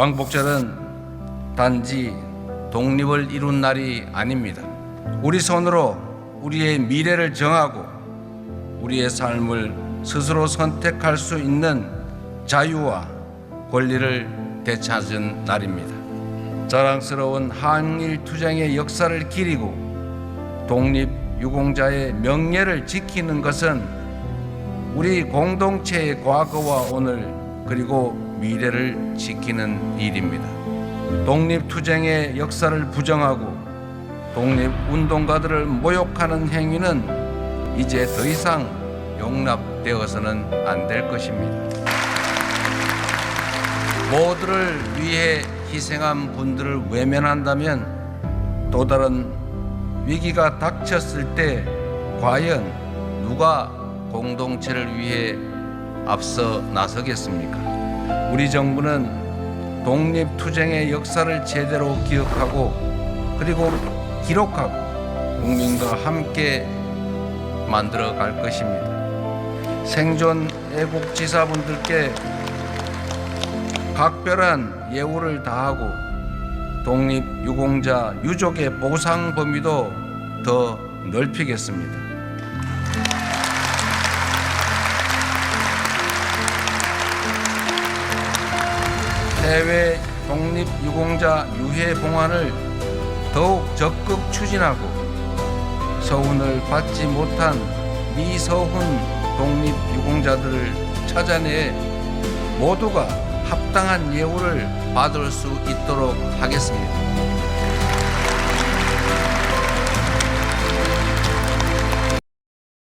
광복절은 단지 독립을 이룬 날이 아닙니다. 우리 손으로 우리의 미래를 정하고 우리의 삶을 스스로 선택할 수 있는 자유와 권리를 되찾은 날입니다. 자랑스러운 한일 투쟁의 역사를 기리고 독립 유공자의 명예를 지키는 것은 우리 공동체의 과거와 오늘 그리고 미래를 지키는 일입니다. 독립 투쟁의 역사를 부정하고 독립 운동가들을 모욕하는 행위는 이제 더 이상 용납되어서는 안 될 것입니다. 모두를 위해 희생한 분들을 외면한다면 또 다른 위기가 닥쳤을 때 과연 누가 공동체를 위해 앞서 나서겠습니까? 우리 정부는 독립투쟁의 역사를 제대로 기억하고 그리고 기록하고 국민과 함께 만들어 갈 것입니다. 생존 애국지사분들께 각별한 예우를 다하고 독립 유공자 유족의 보상 범위도 더 넓히겠습니다. 해외 독립 유공자 유해 봉환을 더욱 적극 추진하고 서훈을 받지 못한 미서훈 독립 유공자들을 찾아내 모두가 합당한 예우를 받을 수 있도록 하겠습니다.